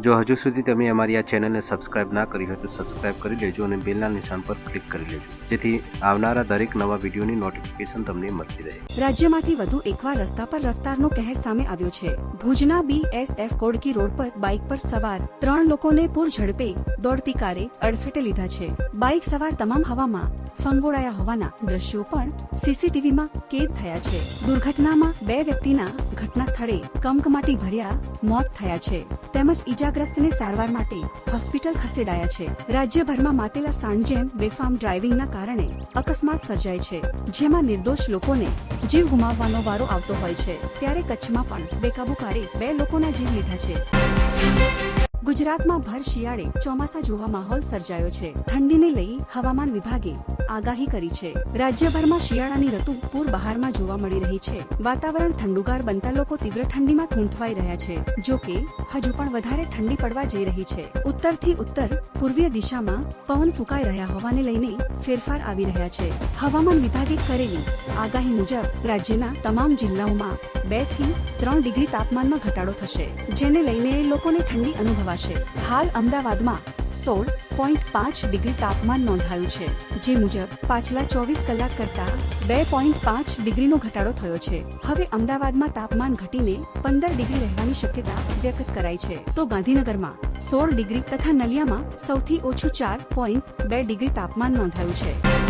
જો હજુ સુધી તમે અમારી આ ચેનલને સબસ્ક્રાઇબ ના કરી હોય તો સબસ્ક્રાઇબ કરી લેજો અને બેલના નિશાન પર ક્લિક કરી લેજો. જેથી આવનારા દરેક નવા વિડીયોની નોટિફિકેશન તમને મળતી રહે. રાજ્યમાંથી વધુ એકવાર રસ્તા પર રફતારનો કહેર સામે આવ્યો છે. ભુજના બીએસએફ કોડકી રોડ પર બાઇક પર સવાર ત્રણ લોકોને પૂર ઝડપે દોડતી કારે અડફેટે લીધા છે. બાઇક સવાર તમામ હવામાં ફંગોળાયા હોવાના દ્રશ્યો પણ સીસીટીવીમાં કેદ થયા છે. દુર્ઘટનામાં બે વ્યક્તિના ઘટના સ્થળે કમકમાટી ભર્યા મોત થયા છે. તેમજ ઈજાગ્રસ્તને સારવાર માટે હોસ્પિટલ ખસેડાયા છે. રાજ્યભરમાં માતેલા સાંજેમ બેફામ ડ્રાઇવિંગના કારણે અકસ્માત સર્જાય છે, જેમાં નિર્દોષ લોકોને જીવ ગુમાવવાનો વારો આવતો હોય છે. ત્યારે કચ્છમાં પણ બેકાબુ કારે બે લોકોના જીવ લીધા છે. ગુજરાતમાં ભર શિયાળે ચોમાસા જોવા માહોલ સર્જાયો છે. ઠંડીને લઈ હવામાન વિભાગે આગાહી કરી છે. રાજ્યભરમાં શિયાળાની ઋતુ પૂર બહારમાં જોવા મળી રહી છે. વાતાવરણ ઠંડુગાર બનતા લોકો તીવ્ર ઠંડીમાં ઠૂંઠવાઈ રહ્યા છે. જો કે, હજુ પણ વધારે ઠંડી પડવા જઈ રહી છે. ઉત્તરથી ઉત્તર, પૂર્વીય દિશામાં પવન ફૂંકાઈ રહ્યા હોવાને લઈને ફેરફાર આવી રહ્યા છે. હવામાન વિભાગે કરેલી આગાહી મુજબ રાજ્યના તમામ જિલ્લાઓમાં બેથી ત્રણ ડિગ્રી તાપમાનમાં ઘટાડો થશે, જેને લઈને લોકોને ઠંડી અનુભવાશે હાલ અમદાવાદમાં સોળ પોઈન્ટ પાંચ ડિગ્રી તાપમાન નોંધાયું છે, જે મુજબ પાછલા ચોવીસ કલાક કરતા બે પોઈન્ટ પાંચ ડિગ્રીનો ઘટાડો થયો છે. હવે અમદાવાદમાં તાપમાન ઘટીને પંદર ડિગ્રી રહેવાની શક્યતા વ્યક્ત કરાઈ છે. તો ગાંધીનગરમાં સોળ ડિગ્રી તથા નલિયામાં સૌથી ઓછું ચાર પોઈન્ટ બે ડિગ્રી તાપમાન નોંધાયું છે.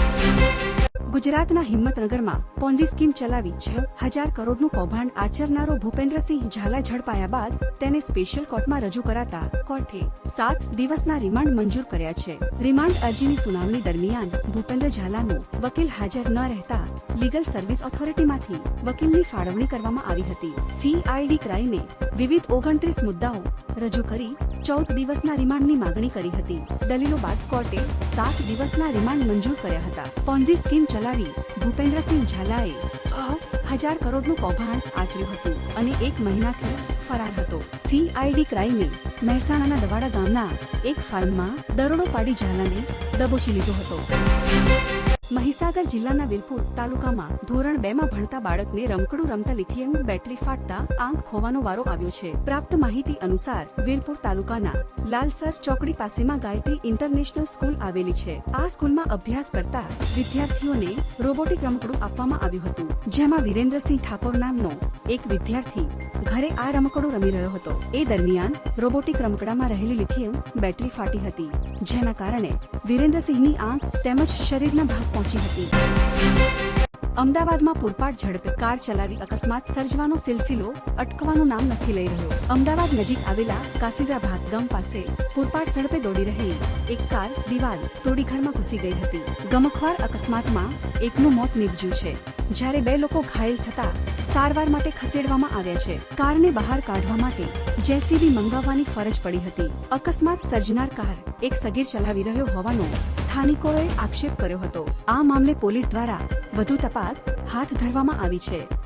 ગુજરાતના હિંમતનગરમાં પોન્ઝી સ્કીમ ચલાવી છે. હજાર કરોડનું કૌભાંડ આચરનારો ભૂપેન્દ્રસિંહ ઝાલા ઝડપાયા બાદ તેને સ્પેશિયલ કોર્ટમાં રજૂ કરાતા કોર્ટે સાત દિવસના રિમાન્ડ મંજૂર કર્યા છે. રિમાન્ડ અરજીની સુનાવણી દરમિયાન ભૂપેન્દ્ર ઝાલાનો વકીલ હાજર ન રહેતા લીગલ સર્વિસ ઓથોરિટીમાંથી વકીલની ફાળવણી કરવામાં આવી હતી. સીઆઈડી ક્રાઇમે વિવિધ ઓગણત્રીસ મુદ્દાઓ રજૂ કરી ચૌદ દિવસના રિમાન્ડની માગણી કરી હતી. દલીલો બાદ કોર્ટે સાત દિવસના રિમાન્ડ મંજૂર કર્યા હતા. પોન્ઝી સ્કીમ ચલાવી ભૂપેન્દ્રસિંહ ઝાલાએ હજાર કરોડનું કૌભાંડ આચર્યું હતું અને એક મહિનાથી ફરાર હતો. સીઆઈડી ક્રાઇમે મહેસાણાના દવાડા ગામના એક ફાર્મમાં દરોડો પાડી ઝાલાને દબોચી લીધો હતો. મહીસાગર જિલ્લાના વિલપુર તાલુકામાં ધોરણ બે માં ભણતા બાળકને રમકડું રમતા લિથિયમ બેટરી ફાટતા આંખ ખોવાનો વારો આવ્યો છે. પ્રાપ્ત માહિતી અનુસાર વીરપુર તાલુકાના લાલસર ચોકડી પાસેમાં ગાયત્રી ઇન્ટરનેશનલ સ્કૂલ આવેલી છે. આ સ્કૂલમાં અભ્યાસ કરતા વિદ્યાર્થીઓને રોબોટિક રમકડું આપવામાં આવ્યું હતું, જેમાં વિરેન્દ્રસિંહ ઠાકોર નામનો એક વિદ્યાર્થી ઘરે આ રમકડું રમી રહ્યો હતો. એ દરમિયાન રોબોટિક રમકડામાં રહેલી લિથિયમ બેટરી ફાટી હતી, જેના કારણે વિરેન્દ્રસિંહની આંખ તેમજ શરીરના ભાગ પહોંચી હતી. અમદાવાદમાં પૂરપાટ ઝડપે કાર ચલાવી અકસ્માત સર્જવાનો સિલસિલો અટકવાનું નામ નથી લઈ રહ્યો. અમદાવાદ નજીક આવેલા કાસીરા ભાગ ગામ પાસે પૂરપાટ ઝડપે દોડી રહેલી એક કાર દિવાલ તોડી ઘરમાં ઘૂસી ગઈ હતી. ગમખ્વાર અકસ્માતમાં એકનું મોત નીપજ્યું છે. જ્યારે બે લોકો ઘાયલ થતા સારવાર માટે ખસેડવામાં આવ્યા છે. કારને બહાર કાઢવા માટે જેસીબી મંગાવવાની ફરજ પડી હતી. અકસ્માત સર્જનાર કાર એક સગીર ચલાવી રહ્યો હોવાનો સ્થાનિકોએ આક્ષેપ કર્યો હતો. આ મામલે પોલીસ દ્વારા વધુ તપાસ હાથ ધરવામાં આવી છે.